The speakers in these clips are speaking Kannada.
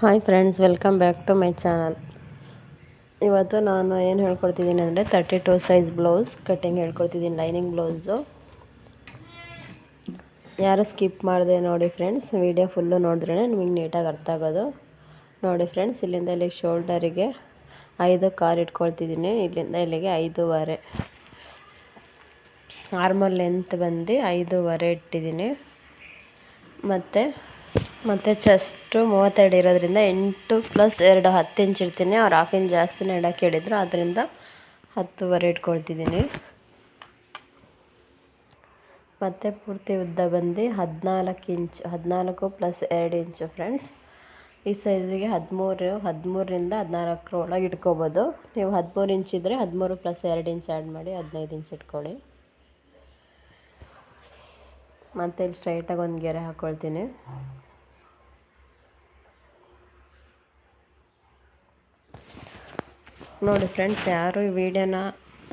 Hi friends welcome back to my channel ಇವತ್ತು ನಾನು ಏನು ಹೇಳ್ಕೊಡ್ತಿದ್ದೀನಿ ಅಂದರೆ thirty two size blouse cutting ಹೇಳ್ಕೊಡ್ತಿದ್ದೀನಿ lining blouse ಯಾರು ಸ್ಕಿಪ್ ಮಾಡಿದೆ ನೋಡಿ ಫ್ರೆಂಡ್ಸ್ ವಿಡಿಯೋ ಫುಲ್ಲು ನೋಡಿದ್ರೇ ನಿಮಗೆ ನೀಟಾಗಿ ಅರ್ಥ ಆಗೋದು. ನೋಡಿ ಫ್ರೆಂಡ್ಸ್ ಇಲ್ಲಿಂದ ಇಲ್ಲಿಗೆ ಶೋಲ್ಡರಿಗೆ ಐದು ಕಾರ್ ಇಟ್ಕೊಳ್ತಿದ್ದೀನಿ, ಇಲ್ಲಿಂದ ಇಲ್ಲಿಗೆ ಐದೂವರೆ. ಆರ್ಮಲ್ ಲೆಂತ್ ಬಂದು ಐದೂವರೆ ಇಟ್ಟಿದ್ದೀನಿ. ಮತ್ತು ಮತ್ತು ಚೆಸ್ಟು ಮೂವತ್ತೆರಡು ಇರೋದ್ರಿಂದ ಎಂಟು ಪ್ಲಸ್ ಎರಡು ಹತ್ತು ಇಂಚ್ ಇಡ್ತೀನಿ. ಅವ್ರು ಹಾಫ್ ಇಂಚ್ ಜಾಸ್ತಿನೇ ಇಡೋಕ್ಕೆ ಹೇಳಿದ್ರು. ಅದರಿಂದ ಹತ್ತುವರೆ ಇಟ್ಕೊಳ್ತಿದ್ದೀನಿ. ಮತ್ತು ಪೂರ್ತಿ ಉದ್ದ ಬಂದು ಹದಿನಾಲ್ಕು ಇಂಚ್ ಹದಿನಾಲ್ಕು ಪ್ಲಸ್ ಎರಡು ಇಂಚು ಫ್ರೆಂಡ್ಸ್ ಈ ಸೈಜಿಗೆ ಹದಿಮೂರು, ಹದಿಮೂರರಿಂದ ಹದಿನಾಲ್ಕರ ಒಳಗೆ ಇಟ್ಕೋಬೋದು. ನೀವು ಹದಿಮೂರು ಇಂಚ್ ಇದ್ದರೆ ಹದಿಮೂರು ಪ್ಲಸ್ ಎರಡು ಇಂಚ್ ಆ್ಯಡ್ ಮಾಡಿ ಹದಿನೈದು ಇಂಚ್ ಇಟ್ಕೊಳ್ಳಿ. ಮತ್ತು ಇಲ್ಲಿ ಸ್ಟ್ರೈಟಾಗಿ ಒಂದು ಗೆರೆ ಹಾಕ್ಕೊಳ್ತೀನಿ ನೋಡಿ ಫ್ರೆಂಡ್ಸ್ ಯಾರು ಈ ವಿಡಿಯೋನ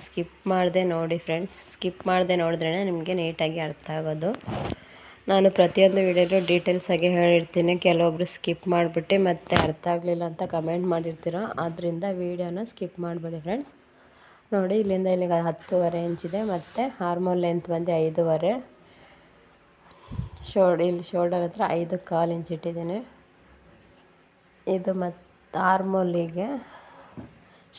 ಸ್ಕಿಪ್ ಮಾಡಿದೆ ನೋಡಿ ಫ್ರೆಂಡ್ಸ್ ಸ್ಕಿಪ್ ಮಾಡಿದೆ ನೋಡಿದ್ರೇ ನಿಮಗೆ ನೀಟಾಗಿ ಅರ್ಥ ಆಗೋದು. ನಾನು ಪ್ರತಿಯೊಂದು ವೀಡಿಯೋಲು ಡೀಟೇಲ್ಸಾಗಿ ಹೇಳಿರ್ತೀನಿ, ಕೆಲವೊಬ್ರು ಸ್ಕಿಪ್ ಮಾಡಿಬಿಟ್ಟು ಮತ್ತೆ ಅರ್ಥ ಆಗಲಿಲ್ಲ ಅಂತ ಕಮೆಂಟ್ ಮಾಡಿರ್ತೀರ ಆದ್ದರಿಂದ ವೀಡಿಯೋನ ಸ್ಕಿಪ್ ಮಾಡಬೇಡಿ ಫ್ರೆಂಡ್ಸ್ ನೋಡಿ ಇಲ್ಲಿಂದ ಇಲ್ಲಿಗೆ ಹತ್ತುವರೆ ಇಂಚಿದೆ ಮತ್ತು ಹಾರ್ಮೋನ್ ಲೆಂತ್ ಬಂದು ಐದೂವರೆ. ಶೋಲ್ಡ್, ಇಲ್ಲಿ ಶೋಲ್ಡರ್ ಹತ್ರ ಐದು ಕಾಲು ಇಂಚ್ ಇಟ್ಟಿದ್ದೀನಿ. ಇದು ಮತ್ತು ಆರ್ಮೋಲಿಗೆ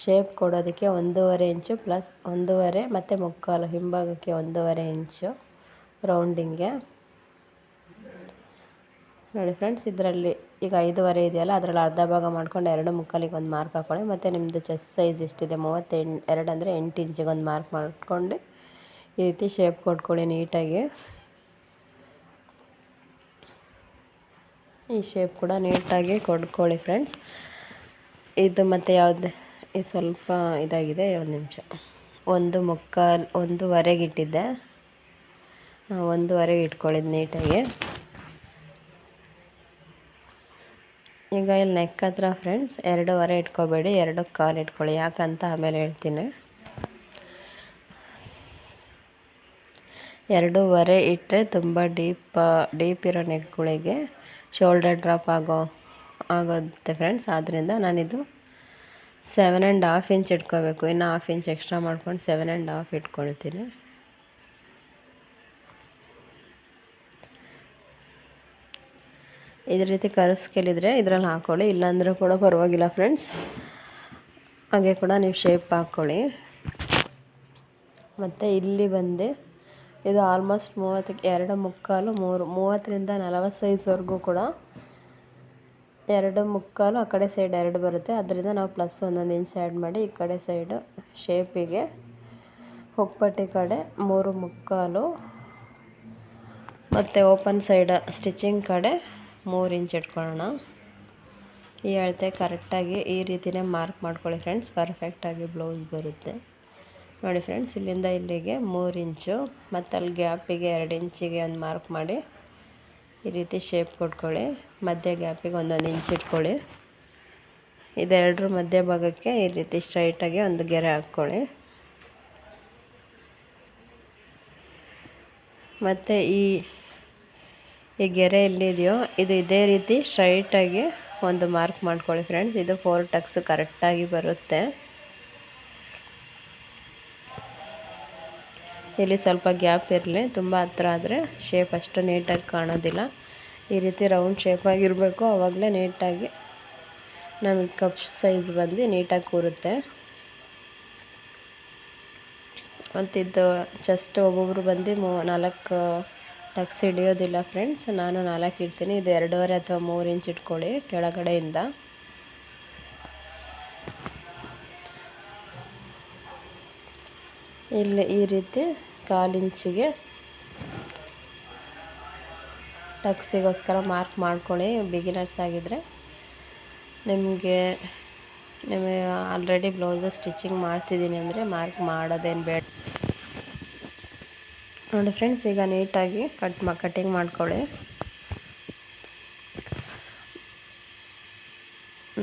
ಶೇಪ್ ಕೊಡೋದಕ್ಕೆ ಒಂದೂವರೆ ಇಂಚು ಪ್ಲಸ್ ಒಂದೂವರೆ, ಮತ್ತು ಮುಕ್ಕಾಲು ಹಿಂಭಾಗಕ್ಕೆ ಒಂದೂವರೆ ಇಂಚು ರೌಂಡಿಂಗೆ ನೋಡಿ ಫ್ರೆಂಡ್ಸ್, ಇದರಲ್ಲಿ ಈಗ ಐದೂವರೆ ಇದೆಯಲ್ಲ, ಅದರಲ್ಲಿ ಅರ್ಧ ಭಾಗ ಮಾಡ್ಕೊಂಡು ಎರಡು ಮುಕ್ಕಾಲಿಗೆ ಒಂದು ಮಾರ್ಕ್ ಹಾಕ್ಕೊಳ್ಳಿ ಮತ್ತು ನಿಮ್ಮದು ಚೆಸ್ಟ್ ಸೈಜ್ ಎಷ್ಟಿದೆ, ಮೂವತ್ತೆಂಟು, ಎರಡು ಅಂದರೆ ಎಂಟು ಇಂಚಿಗೆ ಒಂದು ಮಾರ್ಕ್ ಮಾಡ್ಕೊಂಡು ಈ ರೀತಿ ಶೇಪ್ ಕೊಟ್ಕೊಳ್ಳಿ ನೀಟಾಗಿ. ಈ ಶೇಪ್ ಕೂಡ ನೀಟಾಗಿ ಕೊಡ್ಕೊಳ್ಳಿ ಫ್ರೆಂಡ್ಸ್ ಇದು ಮತ್ತು ಯಾವುದೇ? ಇದು ಸ್ವಲ್ಪ ಇದಾಗಿದೆ, ಒಂದು ನಿಮಿಷ. ಒಂದು ಮುಕ್ಕಾಲು, ಒಂದೂವರೆಗೆ ಇಟ್ಟಿದ್ದೆ. ಒಂದೂವರೆಗೆ ಇಟ್ಕೊಳ್ಳಿದ್ದು ನೀಟಾಗಿ. ಈಗ ಇಲ್ಲಿ ನೆಕ್ ಹತ್ರ ಫ್ರೆಂಡ್ಸ್ ಎರಡೂವರೆ ಇಟ್ಕೋಬೇಡಿ, ಎರಡು ಕಾಲು ಇಟ್ಕೊಳ್ಳಿ. ಯಾಕಂತ ಆಮೇಲೆ ಹೇಳ್ತೀನಿ. ಎರಡೂವರೆ ಇಟ್ಟರೆ ತುಂಬ ಡೀಪ್ ಡೀಪ್ ಇರೋ ನೆಕ್ಗಳಿಗೆ ಶೋಲ್ಡರ್ ಡ್ರಾಪ್ ಆಗೋ, ಆಗುತ್ತೆ ಫ್ರೆಂಡ್ಸ್ ಆದ್ದರಿಂದ ನಾನಿದು ಸೆವೆನ್ ಆ್ಯಂಡ್ ಹಾಫ್ ಇಂಚ್ ಇಟ್ಕೋಬೇಕು. ಇನ್ನು ಹಾಫ್ ಇಂಚ್ ಎಕ್ಸ್ಟ್ರಾ ಮಾಡ್ಕೊಂಡು ಸೆವೆನ್ ಆ್ಯಂಡ್ ಹಾಫ್ ಇಟ್ಕೊಳ್ತೀನಿ. ಇದೇ ರೀತಿ ಕರೆಸ್ಕೇಳಿದ್ರೆ ಇದರಲ್ಲಿ ಹಾಕ್ಕೊಳ್ಳಿ ಇಲ್ಲಾಂದರೂ ಕೂಡ ಪರವಾಗಿಲ್ಲ ಫ್ರೆಂಡ್ಸ್ ಹಾಗೆ ಕೂಡ ನೀವು ಶೇಪ್ ಹಾಕ್ಕೊಳ್ಳಿ ಮತ್ತು ಇಲ್ಲಿ ಬಂದು ಇದು ಆಲ್ಮೋಸ್ಟ್ ಮೂವತ್ತಕ್ಕೆ, ಎರಡು ಮುಕ್ಕಾಲು, ಮೂರು, ಮೂವತ್ತರಿಂದ ನಲವತ್ತು ಸೈಜ್ವರೆಗೂ ಕೂಡ. ಎರಡು ಮುಕ್ಕಾಲು, ಆ ಕಡೆ ಸೈಡ್ ಎರಡು ಬರುತ್ತೆ. ಅದರಿಂದ ನಾವು ಪ್ಲಸ್ ಒಂದೊಂದು ಇಂಚ್ ಆ್ಯಡ್ ಮಾಡಿ ಈ ಕಡೆ ಸೈಡು ಶೇಪಿಗೆ ಹೊಕ್ಕಪಟ್ಟಿ ಕಡೆ ಮೂರು ಮುಕ್ಕಾಲು, ಮತ್ತು ಓಪನ್ ಸೈಡ್ ಸ್ಟಿಚಿಂಗ್ ಕಡೆ ಮೂರು ಇಂಚ್ ಇಟ್ಕೊಳ್ಳೋಣ. ಈ ಅಳತೆ ಕರೆಕ್ಟಾಗಿ ಈ ರೀತಿಯೇ ಮಾರ್ಕ್ ಮಾಡ್ಕೊಳ್ಳಿ ಫ್ರೆಂಡ್ಸ್ ಪರ್ಫೆಕ್ಟಾಗಿ ಬ್ಲೌಸ್ ಬರುತ್ತೆ. ನೋಡಿ ಫ್ರೆಂಡ್ಸ್ ಇಲ್ಲಿಂದ ಇಲ್ಲಿಗೆ ಮೂರು ಇಂಚು ಮತ್ತು ಅಲ್ಲಿ ಗ್ಯಾಪಿಗೆ ಎರಡು ಇಂಚಿಗೆ ಒಂದು ಮಾರ್ಕ್ ಮಾಡಿ ಈ ರೀತಿ ಶೇಪ್ ಕೊಟ್ಕೊಳ್ಳಿ. ಮಧ್ಯ ಗ್ಯಾಪಿಗೆ ಒಂದೊಂದು ಇಂಚ್ ಇಟ್ಕೊಳ್ಳಿ. ಇದೆರಡರ ಮಧ್ಯ ಭಾಗಕ್ಕೆ ಈ ರೀತಿ ಸ್ಟ್ರೈಟಾಗಿ ಒಂದು ಗೆರೆ ಹಾಕ್ಕೊಳ್ಳಿ. ಮತ್ತು ಈ ಈ ಗೆರೆ ಎಲ್ಲಿದೆಯೋ, ಇದು ಇದೇ ರೀತಿ ಸ್ಟ್ರೈಟಾಗಿ ಒಂದು ಮಾರ್ಕ್ ಮಾಡ್ಕೊಳ್ಳಿ ಫ್ರೆಂಡ್ಸ್ ಇದು ಫೋರ್ ಟಕ್ಸ್ ಕರೆಕ್ಟಾಗಿ ಬರುತ್ತೆ. ಇಲ್ಲಿ ಸ್ವಲ್ಪ ಗ್ಯಾಪ್ ಇರಲಿ. ತುಂಬ ಹತ್ರ ಆದರೆ ಶೇಪ್ ಅಷ್ಟು ನೀಟಾಗಿ ಕಾಣೋದಿಲ್ಲ. ಈ ರೀತಿ ರೌಂಡ್ ಶೇಪಾಗಿರಬೇಕು ಆವಾಗಲೇ ನೀಟಾಗಿ ನಮಗೆ ಕಪ್ ಸೈಜ್ ಬಂದು ನೀಟಾಗಿ ಕೂರುತ್ತೆ. ಮತ್ತು ಇದು ಜಸ್ಟ್ ಒಬ್ಬೊಬ್ರು ಬಂದು ಮೂ, ನಾಲ್ಕು ಟಕ್ಸ್ ಹಿಡಿಯೋದಿಲ್ಲ ಫ್ರೆಂಡ್ಸ್ ನಾನು ನಾಲ್ಕು ಇಡ್ತೀನಿ. ಇದು ಎರಡೂವರೆ ಅಥವಾ ಮೂರು ಇಂಚ್ ಇಟ್ಕೊಳ್ಳಿ ಕೆಳಗಡೆಯಿಂದ. ಇಲ್ಲಿ ಈ ರೀತಿ ಕಾಲಿಂಚಿಗೆ ಟಕ್ಸಿಗೋಸ್ಕರ ಮಾರ್ಕ್ ಮಾಡ್ಕೊಳ್ಳಿ ಬಿಗಿನರ್ಸ್ ಆಗಿದ್ದರೆ ನಿಮಗೆ ನಿಮಗೆ ಆಲ್ರೆಡಿ ಬ್ಲೌಸ್ ಸ್ಟಿಚಿಂಗ್ ಮಾಡ್ತಿದ್ದೀನಿ ಅಂದರೆ ಮಾರ್ಕ್ ಮಾಡೋದೇನು ಬೇಡ. ನೋಡಿ ಫ್ರೆಂಡ್ಸ್ ಈಗ ನೀಟಾಗಿ ಕಟ್ ಮಾ ಕಟಿಂಗ್ ಮಾಡ್ಕೊಳ್ಳಿ.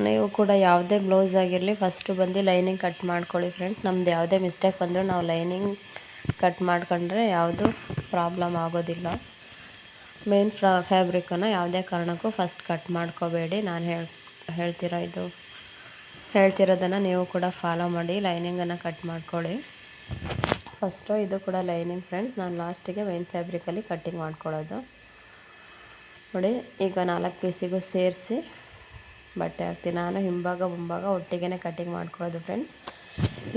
ನೀವು ಕೂಡ ಯಾವುದೇ ಬ್ಲೌಸ್ ಆಗಿರಲಿ ಫಸ್ಟು ಬಂದು ಲೈನಿಂಗ್ ಕಟ್ ಮಾಡ್ಕೊಳ್ಳಿ ಫ್ರೆಂಡ್ಸ್ ನಮ್ದು ಯಾವುದೇ ಮಿಸ್ಟೇಕ್ ಬಂದರೂ ನಾವು ಲೈನಿಂಗ್ ಕಟ್ ಮಾಡ್ಕೊಂಡ್ರೆ ಯಾವುದು ಪ್ರಾಬ್ಲಮ್ ಆಗೋದಿಲ್ಲ. ಮೇನ್ ಫ್ರಾ ಫ್ಯಾಬ್ರಿಕನ್ನು ಯಾವುದೇ ಕಾರಣಕ್ಕೂ ಫಸ್ಟ್ ಕಟ್ ಮಾಡ್ಕೋಬೇಡಿ. ನಾನು ಹೇಳ್, ಹೇಳ್ತಿರೋ ಇದು, ಹೇಳ್ತಿರೋದನ್ನು ನೀವು ಕೂಡ ಫಾಲೋ ಮಾಡಿ ಲೈನಿಂಗನ್ನು ಕಟ್ ಮಾಡ್ಕೊಳ್ಳಿ. ಫಸ್ಟು ಇದು ಕೂಡ ಲೈನಿಂಗ್ ಫ್ರೆಂಡ್ಸ್ ನಾನು ಲಾಸ್ಟಿಗೆ ಮೇನ್ ಫ್ಯಾಬ್ರಿಕಲ್ಲಿ ಕಟ್ಟಿಂಗ್ ಮಾಡ್ಕೊಳ್ಳೋದು. ನೋಡಿ, ಈಗ ನಾಲ್ಕು ಪೀಸಿಗೂ ಸೇರಿಸಿ. ಬಟ್ಟೆ ಹಾಕ್ತೀನಿ. ನಾನು ಹಿಂಭಾಗ ಮುಂಭಾಗ ಒಟ್ಟಿಗೆ ಕಟ್ಟಿಂಗ್ ಮಾಡ್ಕೊಳ್ಳೋದು ಫ್ರೆಂಡ್ಸ್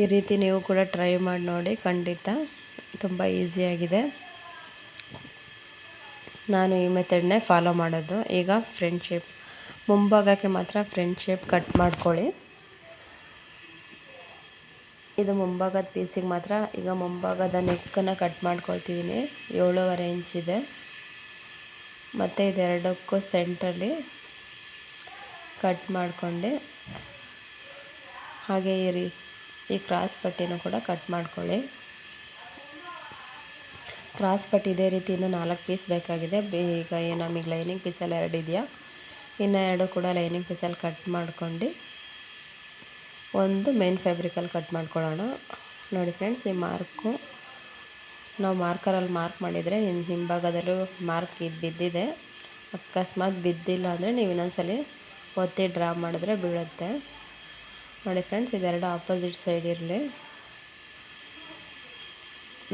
ಈ ರೀತಿ ನೀವು ಕೂಡ ಟ್ರೈ ಮಾಡಿ ನೋಡಿ, ಖಂಡಿತ ತುಂಬ ಈಸಿಯಾಗಿದೆ ನಾನು ಈ ಮೆಥಡ್ನೇ ಫಾಲೋ ಮಾಡೋದು. ಈಗ ಫ್ರೆಂಡ್ ಶೇಪ್ ಮುಂಭಾಗಕ್ಕೆ ಮಾತ್ರ ಫ್ರೆಂಡ್ ಶೇಪ್ ಕಟ್ ಮಾಡ್ಕೊಳ್ಳಿ. ಇದು ಮುಂಭಾಗದ ಪೀಸಿಗೆ ಮಾತ್ರ ಈಗ ಮುಂಭಾಗದ ನೆಕ್ಕನ್ನು ಕಟ್ ಮಾಡ್ಕೊಳ್ತಿದ್ದೀನಿ ಇಂಚ್ ಇಂಚಿದೆ ಮತ್ತು ಇದೆರಡಕ್ಕೂ ಸೆಂಟ್ರಲ್ಲಿ ಕಟ್ ಮಾಡಿಕೊಂಡೆ. ಹಾಗೆ ಈ ರೀ, ಈ ಕ್ರಾಸ್ ಪಟ್ಟಿನೂ ಕೂಡ ಕಟ್ ಮಾಡ್ಕೊಳ್ಳಿ. ಕ್ರಾಸ್ ಪಟ್ಟಿ ಇದೇ ರೀತಿ ಇನ್ನೂ ನಾಲ್ಕು ಪೀಸ್ ಬೇಕಾಗಿದೆ. ಈಗ ನಮಗೆ ಲೈನಿಂಗ್ ಪೀಸಲ್ಲಿ ಎರಡು ಇದೆಯಾ? ಇನ್ನು ಎರಡು ಕೂಡ ಲೈನಿಂಗ್ ಪೀಸಲ್ಲಿ ಕಟ್ ಮಾಡ್ಕೊಂಡು ಒಂದು ಮೇನ್ ಫ್ಯಾಬ್ರಿಕಲ್ಲಿ ಕಟ್ ಮಾಡ್ಕೊಳ್ಳೋಣ. ನೋಡಿ ಫ್ರೆಂಡ್ಸ್ ಈ ಮಾರ್ಕು ನಾವು ಮಾರ್ಕರಲ್ಲಿ ಮಾರ್ಕ್ ಮಾಡಿದರೆ ಹಿಂಭಾಗದಲ್ಲೂ ಮಾರ್ಕ್ ಇದು, ಬಿದ್ದಿದೆ. ಅಕಸ್ಮಾತ್ ಬಿದ್ದಿಲ್ಲ ಅಂದರೆ ನೀವು ಇನ್ನೊಂದ್ಸಲಿ ಒತ್ತಿ ಡ್ರಾ ಮಾಡಿದ್ರೆ ಬೀಳುತ್ತೆ. ನೋಡಿ ಫ್ರೆಂಡ್ಸ್ ಇದೆರಡು ಆಪೋಸಿಟ್ ಸೈಡ್ ಇರಲಿ.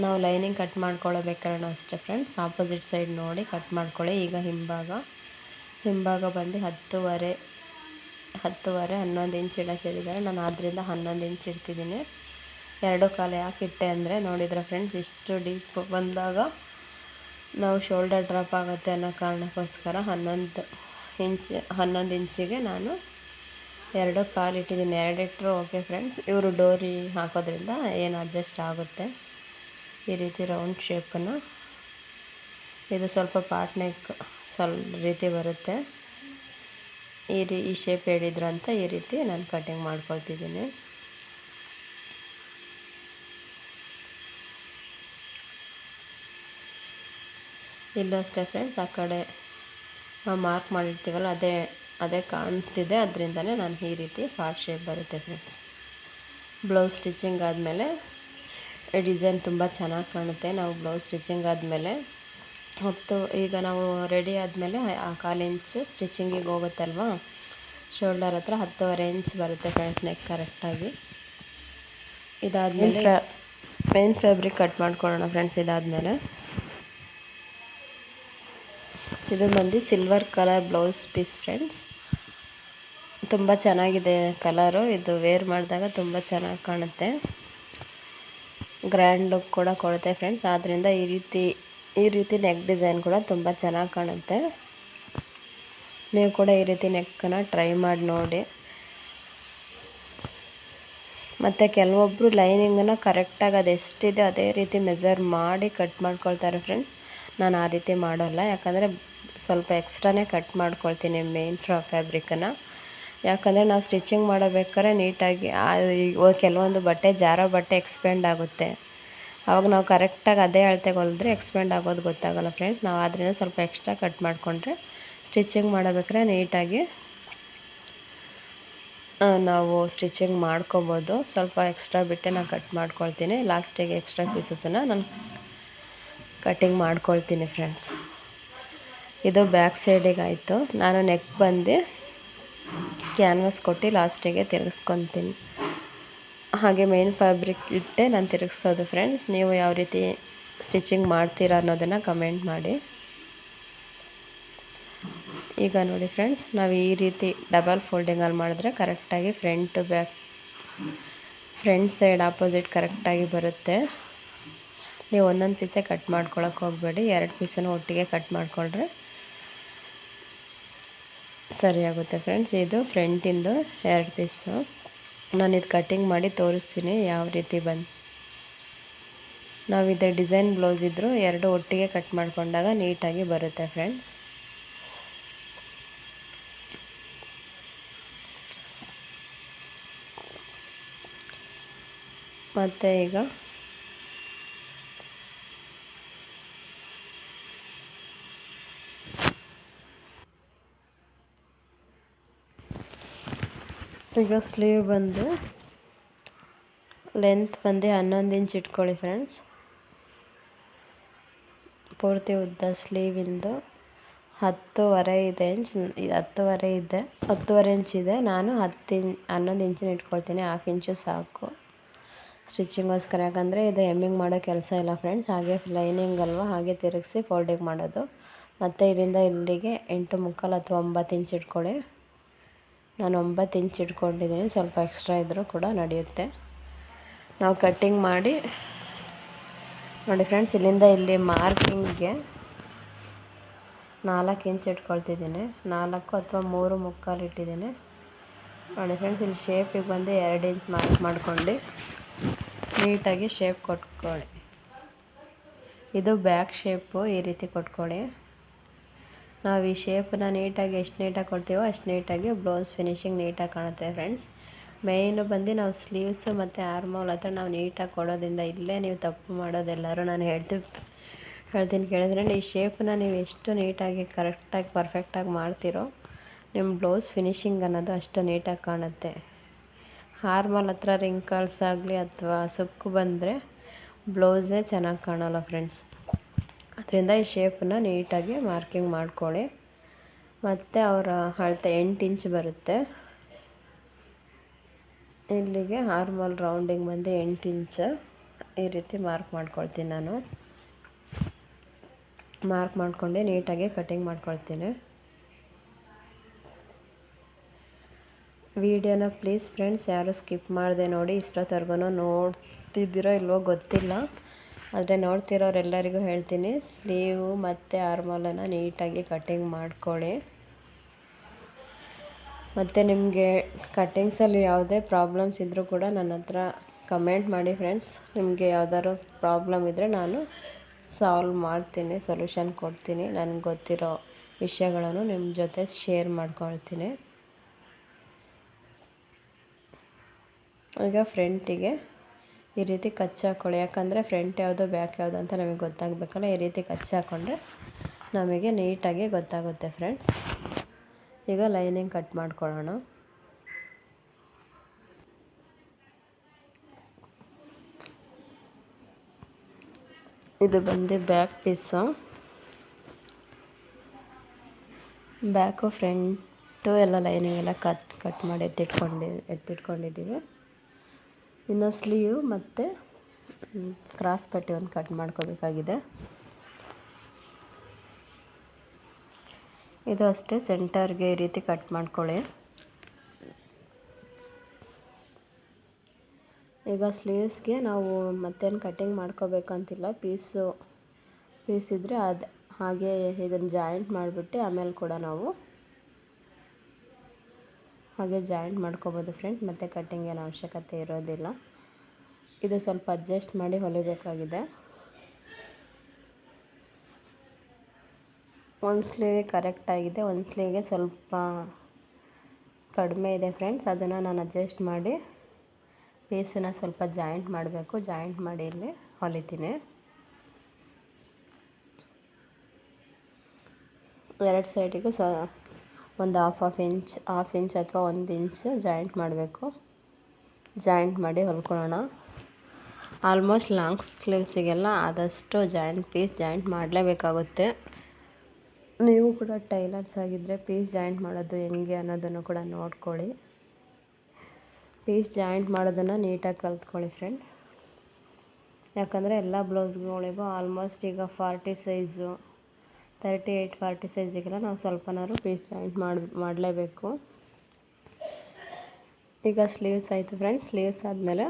ನಾವು ಲೈನಿಂಗ್ ಕಟ್ ಮಾಡ್ಕೊಳ್ಳಬೇಕಾದ್ರೆ ಅಷ್ಟೇ ಫ್ರೆಂಡ್ಸ್ ಆಪೋಸಿಟ್ ಸೈಡ್ ನೋಡಿ ಕಟ್ ಮಾಡ್ಕೊಳ್ಳಿ. ಈಗ ಹಿಂಭಾಗ ಹಿಂಭಾಗ ಬಂದು ಹತ್ತುವರೆ ಹತ್ತುವರೆ, ಹನ್ನೊಂದು ಇಂಚ್ ಇಡೋಕ್ಕೆ ಹೇಳಿದ್ದಾರೆ ನಾನು ಆದ್ದರಿಂದ ಹನ್ನೊಂದು ಇಂಚ್ ಇಡ್ತಿದ್ದೀನಿ. ಎರಡು ಕಾಲು ಯಾಕೆ ಇಟ್ಟೆ ಅಂದರೆ ನೋಡಿದ್ರೆ ಫ್ರೆಂಡ್ಸ್ ಇಷ್ಟು ಡೀಪ್ ಬಂದಾಗ ನಾವು ಶೋಲ್ಡರ್ ಡ್ರಾಪ್ ಆಗುತ್ತೆ ಅನ್ನೋ ಕಾರಣಕ್ಕೋಸ್ಕರ ಹನ್ನೊಂದು ಇಂಚ್, ಹನ್ನೊಂದು ಇಂಚಿಗೆ ನಾನು ಎರಡು ಕಾಲು ಇಟ್ಟಿದ್ದೀನಿ. ಎರಡು ಇಟ್ಟರು ಓಕೆ ಫ್ರೆಂಡ್ಸ್ ಇವರು ಡೋರಿ ಹಾಕೋದ್ರಿಂದ ಏನು ಅಡ್ಜಸ್ಟ್ ಆಗುತ್ತೆ. ಈ ರೀತಿ ರೌಂಡ್ ಶೇಪನ್ನು ಇದು ಸ್ವಲ್ಪ ಪಾಟ್ನೆಕ್ ಸ್ವಲ್ಪ ರೀತಿ ಬರುತ್ತೆ. ಈ ರೀ, ಈ ಶೇಪ್ ಹೇಳಿದ್ರಂತ ಈ ರೀತಿ ನಾನು ಕಟಿಂಗ್ ಮಾಡ್ಕೊಳ್ತಿದ್ದೀನಿ. ಇಲ್ಲೂ ಅಷ್ಟೇ ಫ್ರೆಂಡ್ಸ್ ಆ ಕಡೆ ಮಾರ್ಕ್ ಮಾಡಿರ್ತೀವಲ್ಲ, ಅದೇ ಅದೇ ಕಾಣ್ತಿದೆ. ಅದರಿಂದಲೇ ನಾನು ಈ ರೀತಿ ಪಾರ್ಟ್ ಶೇಪ್ ಬರುತ್ತೆ ಫ್ರೆಂಡ್ಸ್ ಬ್ಲೌಸ್ ಸ್ಟಿಚಿಂಗ್ ಆದಮೇಲೆ ಡಿಸೈನ್ ತುಂಬ ಚೆನ್ನಾಗಿ ಕಾಣುತ್ತೆ. ನಾವು ಬ್ಲೌಸ್ ಸ್ಟಿಚಿಂಗ್ ಆದಮೇಲೆ ಹೊತ್ತು ಈಗ ನಾವು ರೆಡಿ ಆದಮೇಲೆ ಆ ಕಾಲು ಇಂಚು ಸ್ಟಿಚಿಂಗಿಗೆ ಹೋಗುತ್ತಲ್ವ? ಶೋಲ್ಡರ್ ಹತ್ರ ಹತ್ತುವರೆ ಇಂಚ್ ಬರುತ್ತೆ ಫ್ರೆಂಡ್ಸ್ ನೆಕ್ ಕರೆಕ್ಟಾಗಿ ಇದಾದಮೇಲೆ ಮೇನ್ ಫ್ಯಾಬ್ರಿಕ್ ಕಟ್ ಮಾಡ್ಕೊಳ್ಳೋಣ ಫ್ರೆಂಡ್ಸ್ ಇದಾದಮೇಲೆ. ಇದು ಬಂದು silver colour blouse piece friends ತುಂಬ ಚೆನ್ನಾಗಿದೆ ಕಲರು ಇದು ವೇರ್ ಮಾಡಿದಾಗ ತುಂಬ ಚೆನ್ನಾಗಿ ಕಾಣುತ್ತೆ. ಗ್ರ್ಯಾಂಡ್ ಲುಕ್ ಕೂಡ ಕೊಡುತ್ತೆ ಫ್ರೆಂಡ್ಸ್ ಆದ್ದರಿಂದ ಈ ರೀತಿ ಈ ರೀತಿ ನೆಕ್ ಡಿಸೈನ್ ಕೂಡ ತುಂಬ ಚೆನ್ನಾಗಿ ಕಾಣುತ್ತೆ. ನೀವು ಕೂಡ ಈ ರೀತಿ ನೆಕ್ಕನ್ನು ಟ್ರೈ ಮಾಡಿ ನೋಡಿ. ಮತ್ತು ಕೆಲವೊಬ್ಬರು ಲೈನಿಂಗನ್ನು ಕರೆಕ್ಟಾಗಿ ಅದು ಎಷ್ಟಿದೆ, ಅದೇ ರೀತಿ ಮೆಸರ್ ಮಾಡಿ ಕಟ್ ಮಾಡ್ಕೊಳ್ತಾರೆ ಫ್ರೆಂಡ್ಸ್ ನಾನು ಆ ರೀತಿ ಮಾಡೋಲ್ಲ. ಯಾಕಂದರೆ ಸ್ವಲ್ಪ ಎಕ್ಸ್ಟ್ರಾನೇ ಕಟ್ ಮಾಡ್ಕೊಳ್ತೀನಿ ಮೇನ್ ಫ್ರಾ ಫ್ಯಾಬ್ರಿಕನ್ನು ಯಾಕಂದರೆ ನಾವು ಸ್ಟಿಚಿಂಗ್ ಮಾಡಬೇಕಾದ್ರೆ ನೀಟಾಗಿ ಕೆಲವೊಂದು ಬಟ್ಟೆ, ಜಾರೋ ಬಟ್ಟೆ ಎಕ್ಸ್ಪೆಂಡ್ ಆಗುತ್ತೆ. ಆವಾಗ ನಾವು ಕರೆಕ್ಟಾಗಿ ಅದೇ ಅಳತೆಗೆ ಹೊಲಿದ್ರೆ ಎಕ್ಸ್ಪೆಂಡ್ ಆಗೋದು ಗೊತ್ತಾಗಲ್ಲ ಫ್ರೆಂಡ್ಸ್ ನಾವು ಅದರಿಂದ ಸ್ವಲ್ಪ ಎಕ್ಸ್ಟ್ರಾ ಕಟ್ ಮಾಡಿಕೊಂಡ್ರೆ ಸ್ಟಿಚಿಂಗ್ ಮಾಡಬೇಕಾದ್ರೆ ನೀಟಾಗಿ ನಾವು ಸ್ಟಿಚಿಂಗ್ ಮಾಡ್ಕೊಬೋದು. ಸ್ವಲ್ಪ ಎಕ್ಸ್ಟ್ರಾ ಬಿಟ್ಟೆ ನಾನು ಕಟ್ ಮಾಡ್ಕೊಳ್ತೀನಿ. ಲಾಸ್ಟಿಗೆ ಎಕ್ಸ್ಟ್ರಾ ಪೀಸಸನ್ನು ನಾನು ಕಟ್ಟಿಂಗ್ ಮಾಡ್ಕೊಳ್ತೀನಿ ಫ್ರೆಂಡ್ಸ್ ಇದು ಬ್ಯಾಕ್ ಸೈಡಿಗಾಯಿತು ನಾನು ನೆಕ್ ಬಂದು ಕ್ಯಾನ್ವಾಸ್ ಕೊಟ್ಟು ಲಾಸ್ಟಿಗೆ ತಿರುಗಿಸ್ಕೊತೀನಿ. ಹಾಗೆ ಮೇನ್ ಫ್ಯಾಬ್ರಿಕ್ ಇಟ್ಟೆ ನಾನು ತಿರುಗಿಸೋದು ಫ್ರೆಂಡ್ಸ್ ನೀವು ಯಾವ ರೀತಿ ಸ್ಟಿಚಿಂಗ್ ಮಾಡ್ತೀರಾ ಅನ್ನೋದನ್ನು ಕಮೆಂಟ್ ಮಾಡಿ. ಈಗ ನೋಡಿ ಫ್ರೆಂಡ್ಸ್ ನಾವು ಈ ರೀತಿ ಡಬಲ್ ಫೋಲ್ಡಿಂಗಲ್ಲಿ ಮಾಡಿದ್ರೆ ಕರೆಕ್ಟಾಗಿ front back front side opposite ಕರೆಕ್ಟಾಗಿ ಬರುತ್ತೆ. ನೀವು ಒಂದೊಂದು ಪೀಸೇ ಕಟ್ ಮಾಡ್ಕೊಳಕ್ಕೆ ಹೋಗಬೇಡಿ. ಎರಡು ಪೀಸನ್ನು ಒಟ್ಟಿಗೆ ಕಟ್ ಮಾಡಿಕೊಂಡ್ರೆ ಸರಿಯಾಗುತ್ತೆ ಫ್ರೆಂಡ್ಸ್ ಇದು ಫ್ರಂಟಿಂದು ಎರಡು ಪೀಸು ನಾನು ಇದು ಕಟ್ಟಿಂಗ್ ಮಾಡಿ ತೋರಿಸ್ತೀನಿ ಯಾವ ರೀತಿ ಬಂದು. ನಾವು ಇದೇ ಡಿಸೈನ್ ಬ್ಲೌಸ್ ಇದ್ದರೂ ಎರಡು ಒಟ್ಟಿಗೆ ಕಟ್ ಮಾಡಿಕೊಂಡಾಗ ನೀಟಾಗಿ ಬರುತ್ತೆ ಫ್ರೆಂಡ್ಸ್ ಮತ್ತು ಈಗ ಈಗ ಸ್ಲೀವ್ ಬಂದು ಲೆಂತ್ ಬಂದು ಹನ್ನೊಂದು ಇಂಚ್ ಇಟ್ಕೊಳ್ಳಿ ಫ್ರೆಂಡ್ಸ್ ಪೂರ್ತಿ ಉದ್ದ ಸ್ಲೀವಿಂದು ಹತ್ತುವರೆ ಇದೆ ಇಂಚ್ ಹತ್ತುವರೆ ಇದೆ. ಹತ್ತುವರೆ ಇಂಚ್ ಇದೆ. ನಾನು ಹತ್ತು ಇನ್, ಹನ್ನೊಂದು ಇಂಚಿನ ಇಟ್ಕೊಳ್ತೀನಿ. ಹಾಫ್ ಇಂಚು ಸಾಕು. ಸ್ಟಿಚಿಂಗೋಸ್ಕರ ಯಾಕಂದರೆ ಇದು ಎಮ್ಮಿಂಗ್ ಮಾಡೋ ಕೆಲಸ ಇಲ್ಲ ಫ್ರೆಂಡ್ಸ್ ಹಾಗೆ ಲೈನಿಂಗ್ ಅಲ್ವಾ? ಹಾಗೆ ತಿರುಗಿಸಿ ಫೋಲ್ಡಿಂಗ್ ಮಾಡೋದು. ಮತ್ತು ಇಲ್ಲಿಂದ ಇಲ್ಲಿಗೆ ಎಂಟು ಮುಕ್ಕಾಲು ಅಥವಾ ಒಂಬತ್ತು ಇಂಚ್ ಇಟ್ಕೊಳ್ಳಿ. ನಾನು ಒಂಬತ್ತು ಇಂಚ್ ಇಟ್ಕೊಂಡಿದ್ದೀನಿ. ಸ್ವಲ್ಪ ಎಕ್ಸ್ಟ್ರಾ ಇದ್ದರೂ ಕೂಡ ನಡೆಯುತ್ತೆ. ನಾವು ಕಟ್ಟಿಂಗ್ ಮಾಡಿ, ನೋಡಿ ಫ್ರೆಂಡ್ಸ್ ಇಲ್ಲಿಂದ ಇಲ್ಲಿ ಮಾರ್ಕಿಂಗ್ಗೆ ನಾಲ್ಕು ಇಂಚ್ ಇಟ್ಕೊಳ್ತಿದ್ದೀನಿ. ನಾಲ್ಕು ಅಥವಾ ಮೂರು ಮುಕ್ಕಾಲು ಇಟ್ಟಿದ್ದೀನಿ. ನೋಡಿ ಫ್ರೆಂಡ್ಸ್ ಇಲ್ಲಿ ಶೇಪಿಗೆ ಬಂದು ಎರಡು ಇಂಚ್ ಮಾರ್ಕ್ ಮಾಡ್ಕೊಂಡು ನೀಟಾಗಿ ಶೇಪ್ ಕೊಟ್ಕೊಳ್ಳಿ. ಇದು ಬ್ಯಾಕ್ ಶೇಪು ಈ ರೀತಿ ಕೊಟ್ಕೊಳ್ಳಿ. ನಾವು ಈ ಶೇಪನ್ನು ನೀಟಾಗಿ ಎಷ್ಟು ನೀಟಾಗಿ ಕೊಡ್ತೀವೋ ಅಷ್ಟು ನೀಟಾಗಿ ಬ್ಲೌಸ್ ಫಿನಿಶಿಂಗ್ ನೀಟಾಗಿ ಕಾಣುತ್ತೆ ಫ್ರೆಂಡ್ಸ್ ಮೇಯ್ನು ಬಂದು ನಾವು ಸ್ಲೀವ್ಸು ಮತ್ತು ಆರ್ಮೋಲ್ ಹತ್ರ ನಾವು ನೀಟಾಗಿ ಕೊಡೋದ್ರಿಂದ ಇಲ್ಲೇ ನೀವು ತಪ್ಪು ಮಾಡೋದೆಲ್ಲರೂ ನಾನು ಹೇಳ್ತೀವಿ ಹೇಳ್ತೀನಿ ಕೇಳಿದ್ರೆ ಈ ಶೇಪನ್ನ ನೀವು ಎಷ್ಟು ನೀಟಾಗಿ ಕರೆಕ್ಟಾಗಿ ಪರ್ಫೆಕ್ಟಾಗಿ ಮಾಡ್ತೀರೋ ನಿಮ್ಮ ಬ್ಲೌಸ್ ಫಿನಿಶಿಂಗ್ ಅನ್ನೋದು ಅಷ್ಟು ನೀಟಾಗಿ ಕಾಣುತ್ತೆ. ಹಾರ್ಮಲ್ ಹತ್ರ ರಿಂಕಲ್ಸ್ ಆಗಲಿ ಅಥವಾ ಸುಕ್ಕು ಬಂದರೆ ಬ್ಲೌಸೇ ಚೆನ್ನಾಗಿ ಕಾಣೋಲ್ಲ ಫ್ರೆಂಡ್ಸ್ ಅದರಿಂದ ಈ ಶೇಪನ್ನ ನೀಟಾಗಿ ಮಾರ್ಕಿಂಗ್ ಮಾಡ್ಕೊಳ್ಳಿ. ಮತ್ತು ಅವರ ಅಳತೆ ಎಂಟು ಇಂಚ್ ಬರುತ್ತೆ. ಇಲ್ಲಿಗೆ ಹಾರ್ಮಲ್ ರೌಂಡಿಂಗ್ ಬಂದು ಎಂಟು ಇಂಚ್ ಈ ರೀತಿ ಮಾರ್ಕ್ ಮಾಡ್ಕೊಳ್ತೀನಿ ನಾನು. ಮಾರ್ಕ್ ಮಾಡ್ಕೊಂಡು ನೀಟಾಗಿ ಕಟಿಂಗ್ ಮಾಡ್ಕೊಳ್ತೀನಿ. ವಿಡಿಯೋನ ಪ್ಲೀಸ್ ಫ್ರೆಂಡ್ಸ್ ಯಾರು ಸ್ಕಿಪ್ ಮಾಡಿದೆ ನೋಡಿ ಇಷ್ಟೊತ್ತವರೆಗೂ ನೋಡ್ತಿದ್ದೀರೋ ಇಲ್ವೋ ಗೊತ್ತಿಲ್ಲ. ಆದರೆ ನೋಡ್ತಿರೋರೆಲ್ಲರಿಗೂ ಹೇಳ್ತೀನಿ ಸ್ಲೀವು ಮತ್ತು ಆರ್ಮೋಲನ್ನು ನೀಟಾಗಿ ಕಟ್ಟಿಂಗ್ ಮಾಡ್ಕೊಳ್ಳಿ. ಮತ್ತು ನಿಮಗೆ ಕಟ್ಟಿಂಗ್ಸಲ್ಲಿ ಯಾವುದೇ ಪ್ರಾಬ್ಲಮ್ಸ್ ಇದ್ದರೂ ಕೂಡ ನನ್ನ ಹತ್ರ ಕಮೆಂಟ್ ಮಾಡಿ ಫ್ರೆಂಡ್ಸ್ ನಿಮಗೆ ಯಾವ್ದಾದ್ರು ಪ್ರಾಬ್ಲಮ್ ಇದ್ದರೆ ನಾನು ಸಾಲ್ವ್ ಮಾಡ್ತೀನಿ ಸೊಲ್ಯೂಷನ್ ಕೊಡ್ತೀನಿ. ನನಗೆ ಗೊತ್ತಿರೋ ವಿಷಯಗಳನ್ನು ನಿಮ್ಮ ಜೊತೆ ಶೇರ್ ಮಾಡ್ಕೊಳ್ತೀನಿ. ಈಗ ಫ್ರಂಟಿಗೆ ಈ ರೀತಿ ಕಚ್ಚಿ ಹಾಕ್ಕೊಳ್ಳಿ ಯಾಕಂದರೆ ಫ್ರಂಟ್ ಯಾವುದು ಬ್ಯಾಕ್ ಯಾವುದು ಅಂತ ನಮಗೆ ಗೊತ್ತಾಗಬೇಕಲ್ಲ, ಈ ರೀತಿ ಕಚ್ಚಿ ಹಾಕ್ಕೊಂಡ್ರೆ ನಮಗೆ ನೀಟಾಗಿ ಗೊತ್ತಾಗುತ್ತೆ ಫ್ರೆಂಡ್ಸ್. ಈಗ ಲೈನಿಂಗ್ ಕಟ್ ಮಾಡ್ಕೊಳ್ಳೋಣ. ಇದು ಬಂದು ಬ್ಯಾಕ್ ಪೀಸು. ಬ್ಯಾಕು, ಫ್ರಂಟು ಎಲ್ಲ ಲೈನಿಂಗ್ ಎಲ್ಲ ಕಟ್ ಕಟ್ ಮಾಡಿ ಎತ್ತಿಟ್ಕೊಂಡು, ಎತ್ತಿಟ್ಕೊಂಡಿದ್ದೀವಿ. ಇನ್ನು ಸ್ಲೀವ್ ಮತ್ತು ಕ್ರಾಸ್ ಪಟ್ಟಿ ಒಂದು ಕಟ್ ಮಾಡ್ಕೋಬೇಕಾಗಿದೆ. ಇದು ಅಷ್ಟೇ ಸೆಂಟರ್ಗೆ ಈ ರೀತಿ ಕಟ್ ಮಾಡ್ಕೊಳ್ಳಿ. ಈಗ ಸ್ಲೀವ್ಸ್ಗೆ ನಾವು ಮತ್ತೇನು ಕಟ್ಟಿಂಗ್ ಮಾಡ್ಕೋಬೇಕಂತಿಲ್ಲ. ಪೀಸು ಪೀಸ್ ಇದ್ದರೆ ಅದು ಹಾಗೆ ಇದನ್ನು ಜಾಯಿಂಟ್ ಮಾಡಿಬಿಟ್ಟು ಆಮೇಲೆ ಕೂಡ ನಾವು ಹಾಗೆ ಜಾಯಿಂಟ್ ಮಾಡ್ಕೋಬೋದು ಫ್ರೆಂಡ್ ಮತ್ತು ಕಟ್ಟಿಂಗ್ ಏನು ಅವಶ್ಯಕತೆ ಇರೋದಿಲ್ಲ. ಇದು ಸ್ವಲ್ಪ ಅಡ್ಜಸ್ಟ್ ಮಾಡಿ ಹೊಲಿಬೇಕಾಗಿದೆ. ಒಂದು ಸ್ಲೀವಿಗೆ ಕರೆಕ್ಟಾಗಿದೆ ಒಂದು ಸ್ಲೀವ್ಗೆ ಸ್ವಲ್ಪ ಕಡಿಮೆ ಇದೆ ಫ್ರೆಂಡ್ಸ್ ಅದನ್ನು ನಾನು ಅಡ್ಜಸ್ಟ್ ಮಾಡಿ ಪೀಸನ್ನು ಸ್ವಲ್ಪ ಜಾಯಿಂಟ್ ಮಾಡಬೇಕು. ಜಾಯಿಂಟ್ ಮಾಡಿ ಇಲ್ಲಿ ಹೊಲಿತೀನಿ. ಎರಡು ಸೈಡಿಗೂ ಸ ಒಂದು half half inch half inch ಅಥವಾ ಒಂದು ಇಂಚ್ ಜಾಯಿಂಟ್ ಮಾಡಬೇಕು. ಜಾಯಿಂಟ್ ಮಾಡಿ ಹೊಲ್ಕೊಳ್ಳೋಣ. ಆಲ್ಮೋಸ್ಟ್ ಲಾಂಗ್ ಸ್ಲೀವ್ಸಿಗೆಲ್ಲ ಆದಷ್ಟು ಜಾಯಿಂಟ್ ಪೀಸ್ ಜಾಯಿಂಟ್ ಮಾಡಲೇಬೇಕಾಗುತ್ತೆ. ನೀವು ಕೂಡ ಟೈಲರ್ಸ್ ಆಗಿದ್ದರೆ ಪೀಸ್ ಜಾಯಿಂಟ್ ಮಾಡೋದು ಹೆಂಗೆ ಅನ್ನೋದನ್ನು ಕೂಡ ನೋಡ್ಕೊಳ್ಳಿ. ಪೀಸ್ ಜಾಯಿಂಟ್ ಮಾಡೋದನ್ನು ನೀಟಾಗಿ ಕಲ್ತ್ಕೊಳ್ಳಿ ಫ್ರೆಂಡ್ಸ್ ಯಾಕಂದರೆ ಎಲ್ಲ ಬ್ಲೌಸ್ಗಳಿಗೂ ಆಲ್ಮೋಸ್ಟ್ ಈಗ forty size thirty eight forty ಸೈಜಿಗೆಲ್ಲ ನಾವು ಸ್ವಲ್ಪನಾದ್ರು ಪೀಸ್ ಜಾಯಿಂಟ್ ಮಾಡಿ, ಮಾಡಲೇಬೇಕು. ಈಗ ಸ್ಲೀವ್ಸ್ ಆಯಿತು ಫ್ರೆಂಡ್ಸ್ ಸ್ಲೀವ್ಸ್ ಆದಮೇಲೆ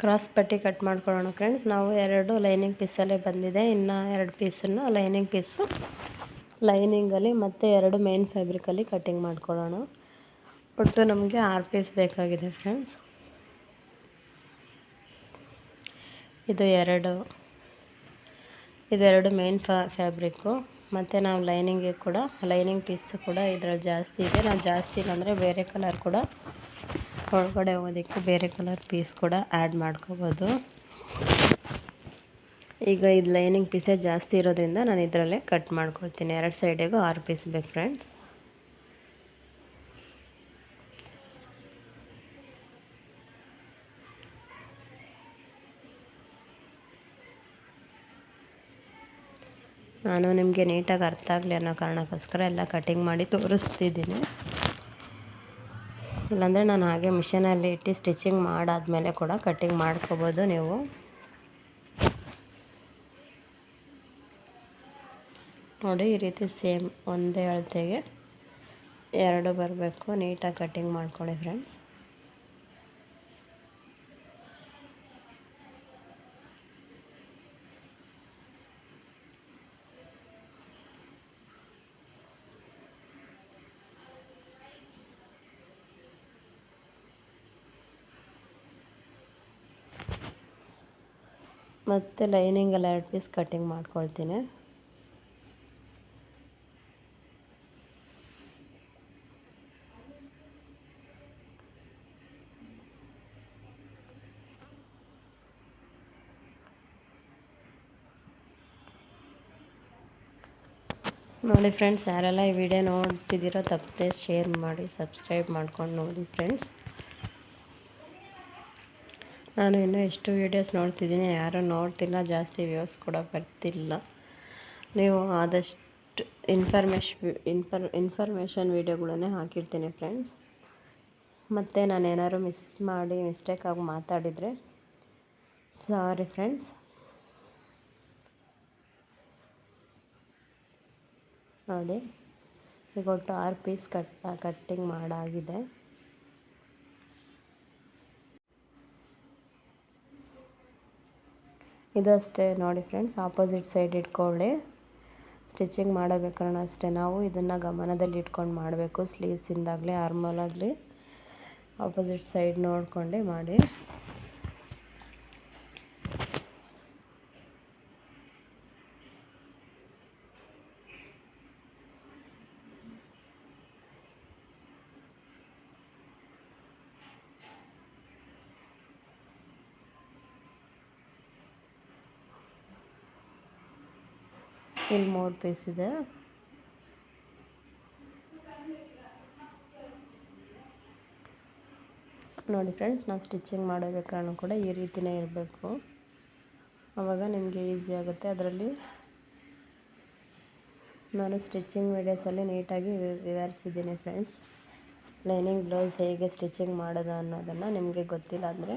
ಕ್ರಾಸ್ ಪಟ್ಟಿ ಕಟ್ ಮಾಡ್ಕೊಳ್ಳೋಣ ಫ್ರೆಂಡ್ಸ್ ನಾವು ಎರಡು ಲೈನಿಂಗ್ ಪೀಸಲ್ಲೇ ಬಂದಿದೆ. ಇನ್ನು ಎರಡು ಪೀಸನ್ನು ಲೈನಿಂಗ್ ಪೀಸು ಲೈನಿಂಗಲ್ಲಿ ಮತ್ತು ಎರಡು ಮೇನ್ ಫ್ಯಾಬ್ರಿಕಲ್ಲಿ ಕಟ್ಟಿಂಗ್ ಮಾಡ್ಕೊಳ್ಳೋಣ. ಒಟ್ಟು ನಮಗೆ ಆರು ಪೀಸ್ ಬೇಕಾಗಿದೆ ಫ್ರೆಂಡ್ಸ್ ಇದು ಎರಡು. ಇದೆರಡು ಮೇನ್ ಫ್ಯಾಬ್ರಿಕ್ಕು ಮತ್ತು ನಾವು ಲೈನಿಂಗಿಗೆ ಕೂಡ ಲೈನಿಂಗ್ ಪೀಸ್ ಕೂಡ ಇದರಲ್ಲಿ ಜಾಸ್ತಿ ಇದೆ. ನಾವು ಜಾಸ್ತಿ ಇಲ್ಲಾಂದರೆ ಬೇರೆ ಕಲರ್ ಕೂಡ ಒಳಗಡೆ ಹೋಗೋದಕ್ಕೆ ಬೇರೆ ಕಲರ್ ಪೀಸ್ ಕೂಡ ಆ್ಯಡ್ ಮಾಡ್ಕೋಬೋದು. ಈಗ ಇದು ಲೈನಿಂಗ್ ಪೀಸೇ ಜಾಸ್ತಿ ಇರೋದ್ರಿಂದ ನಾನು ಇದರಲ್ಲೇ ಕಟ್ ಮಾಡ್ಕೊಳ್ತೀನಿ. ಎರಡು ಸೈಡಿಗೂ ಆರು ಪೀಸ್ ಬೇಕು ಫ್ರೆಂಡ್ಸ್ ನಾನು ನಿಮಗೆ ನೀಟಾಗಿ ಅರ್ಥ ಆಗಲಿ ಅನ್ನೋ ಕಾರಣಕ್ಕೋಸ್ಕರ ಎಲ್ಲ ಕಟಿಂಗ್ ಮಾಡಿ ತೋರಿಸ್ತಿದ್ದೀನಿ. ಇಲ್ಲಾಂದರೆ ನಾನು ಹಾಗೆ ಮಿಷನಲ್ಲಿ ಇಟ್ಟು ಸ್ಟಿಚಿಂಗ್ ಮಾಡಾದಮೇಲೆ ಕೂಡ ಕಟ್ಟಿಂಗ್ ಮಾಡ್ಕೋಬೋದು ನೀವು. ನೋಡಿ, ಈ ರೀತಿ ಸೇಮ್ ಒಂದೇ ಅಳತೆಗೆ ಎರಡು ಬರಬೇಕು. ನೀಟಾಗಿ ಕಟ್ಟಿಂಗ್ ಮಾಡ್ಕೊಳ್ಳಿ ಫ್ರೆಂಡ್ಸ್ ಮತ್ತು ಲೈನಿಂಗೆಲ್ಲ ಎರಡು ಪೀಸ್ ಕಟ್ಟಿಂಗ್ ಮಾಡ್ಕೊಳ್ತೀನಿ. ನೋಡಿ ಫ್ರೆಂಡ್ಸ್ ಯಾರೆಲ್ಲ ಈ ವಿಡಿಯೋ ನೋಡ್ತಿದ್ದೀರೋ ತಪ್ಪದೆ ಶೇರ್ ಮಾಡಿ ಸಬ್ಸ್ಕ್ರೈಬ್ ಮಾಡ್ಕೊಂಡು ನೋಡಿ ಫ್ರೆಂಡ್ಸ್ ನಾನು ಇನ್ನೂ ಎಷ್ಟು ವೀಡಿಯೋಸ್ ನೋಡ್ತಿದ್ದೀನಿ. ಯಾರೂ ನೋಡ್ತಿಲ್ಲ. ಜಾಸ್ತಿ ವ್ಯೂಸ್ ಕೂಡ ಬರ್ತಿಲ್ಲ. ನೀವು ಆದಷ್ಟು ಇನ್ಫಾರ್ಮೇಶ್ ಇನ್ಫರ್ ಇನ್ಫಾರ್ಮೇಷನ್ ವೀಡಿಯೋಗಳನ್ನೇ ಹಾಕಿರ್ತೀನಿ ಫ್ರೆಂಡ್ಸ್ ಮತ್ತು ನಾನು ಏನಾದ್ರು ಮಿಸ್ ಮಾಡಿ ಮಿಸ್ಟೇಕಾಗಿ ಮಾತಾಡಿದರೆ ಸಾರಿ ಫ್ರೆಂಡ್ಸ್ ನೋಡಿ, ಈಗ ಒಟ್ಟು ಆರು ಪೀಸ್ ಕಟ್ ಕಟ್ಟಿಂಗ್ ಮಾಡಾಗಿದೆ. ಇದು ಅಷ್ಟೇ ನೋಡಿ ಫ್ರೆಂಡ್ಸ್ ಆಪೋಸಿಟ್ ಸೈಡ್ ಇಟ್ಕೊಳ್ಳಿ. ಸ್ಟಿಚಿಂಗ್ ಮಾಡಬೇಕಾದ್ರೆ ಅಷ್ಟೇ. ನಾವು ಇದನ್ನು ಗಮನದಲ್ಲಿ ಇಟ್ಕೊಂಡು ಮಾಡಬೇಕು. ಸ್ಲೀವ್ಸಿಂದಾಗಲಿ ಆರ್ಮಲಾಗಲಿ ಆಪೋಸಿಟ್ ಸೈಡ್ ನೋಡ್ಕೊಂಡು ಮಾಡಿ ಇಲ್ಲಿ ಮೂರು ಪೀಸ್ ಇದೆ. ನೋಡಿ ಫ್ರೆಂಡ್ಸ್ ನಾವು ಸ್ಟಿಚಿಂಗ್ ಮಾಡಬೇಕಾದ್ರೂ ಕೂಡ ಈ ರೀತಿಯೇ ಇರಬೇಕು. ಆವಾಗ ನಿಮಗೆ ಈಸಿ ಆಗುತ್ತೆ. ಅದರಲ್ಲಿ ನಾನು ಸ್ಟಿಚಿಂಗ್ ವೀಡಿಯೋಸಲ್ಲಿ ನೀಟಾಗಿ ವಿವರಿಸಿದ್ದೀನಿ ಫ್ರೆಂಡ್ಸ್ ಲೈನಿಂಗ್ ಬ್ಲೌಸ್ ಹೇಗೆ ಸ್ಟಿಚಿಂಗ್ ಮಾಡೋದು ಅನ್ನೋದನ್ನು ನಿಮಗೆ ಗೊತ್ತಿಲ್ಲ ಅಂದರೆ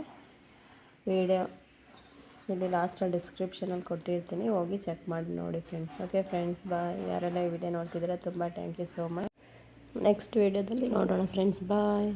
ವೀಡಿಯೋ ಇಲ್ಲಿ ಲಾಸ್ಟಲ್ಲಿ ಡಿಸ್ಕ್ರಿಪ್ಷನಲ್ಲಿ ಕೊಟ್ಟಿರ್ತೀನಿ. ಹೋಗಿ ಚೆಕ್ ಮಾಡಿ ನೋಡಿ ಫ್ರೆಂಡ್ಸ್ ಓಕೆ ಫ್ರೆಂಡ್ಸ್ ಬಾ ಯಾರೆಲ್ಲ ಈ ವಿಡಿಯೋ ನೋಡ್ತಿದ್ದೀರಾ, ತುಂಬ thank you so much next ವೀಡಿಯೋದಲ್ಲಿ ನೋಡೋಣ ಫ್ರೆಂಡ್ಸ್ ಬಾಯ್